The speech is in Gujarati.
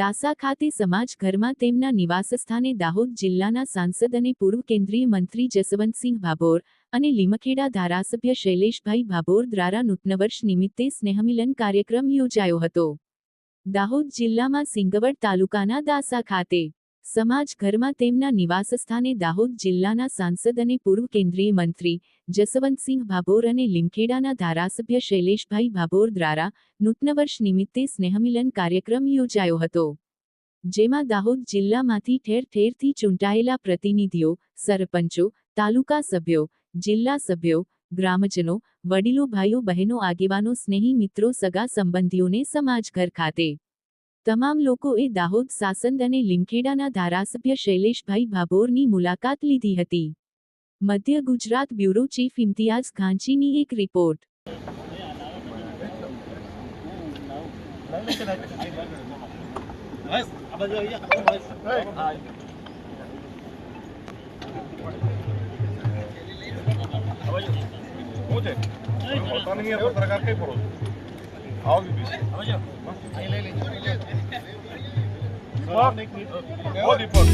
દાસા ખાતે સમાજ ઘરમાં તેમના નિવાસસ્થાને દાહોદ જિલ્લાના સાંસદ અને પૂર્વ કેન્દ્રીય મંત્રી જસવંતસિંહ ભાભોર અને લીમખેડા ધારાસભ્ય શૈલેષભાઈ ભાભોર દ્વારા નૂતનવર્ષ નિમિત્તે સ્નેહમિલન કાર્યક્રમ યોજાયો હતો. દાહોદ જિલ્લામાં સિંગવડ તાલુકાના દાસા ખાતે સમાજ ઘરમાં તેમના નિવાસસ્થાને દાહોદ જિલ્લાના સાંસદ અને પૂર્વ કેન્દ્રીય મંત્રી જસવંતસિંહ ભાભોર અને લીમખેડાના ધારાસભ્ય શૈલેષભાઈ ભાભોર દ્વારા નૂતન વર્ષ નિમિત્તે સ્નેહમિલન કાર્યક્રમ યોજાયો હતો. જેમાં દાહોદ જિલ્લામાંથી ઠેર ઠેરથી ચૂંટાયેલા પ્રતિનિધિઓ, સરપંચો, તાલુકા સભ્યો, જિલ્લા સભ્યો, ગ્રામજનો, વડીલો, ભાઈઓ, બહેનો, આગેવાનો, સ્નેહી મિત્રો, સગા સંબંધીઓને સમાજઘર ખાતે તમામ લોકોએ દાહોદ સાસંદ અને લીમખેડાના ધારાસભ્ય શૈલેષભાઈ ભાભોરની મુલાકાત લીધી હતી મધ્ય ગુજરાત બ્યુરો ચીફ ઇમ્તિયાઝ ઘાંચીની એક રિપોર્ટ પોતે પ્રકાર કઈ પડો Al gibi işte. Hocam. Hadi pot.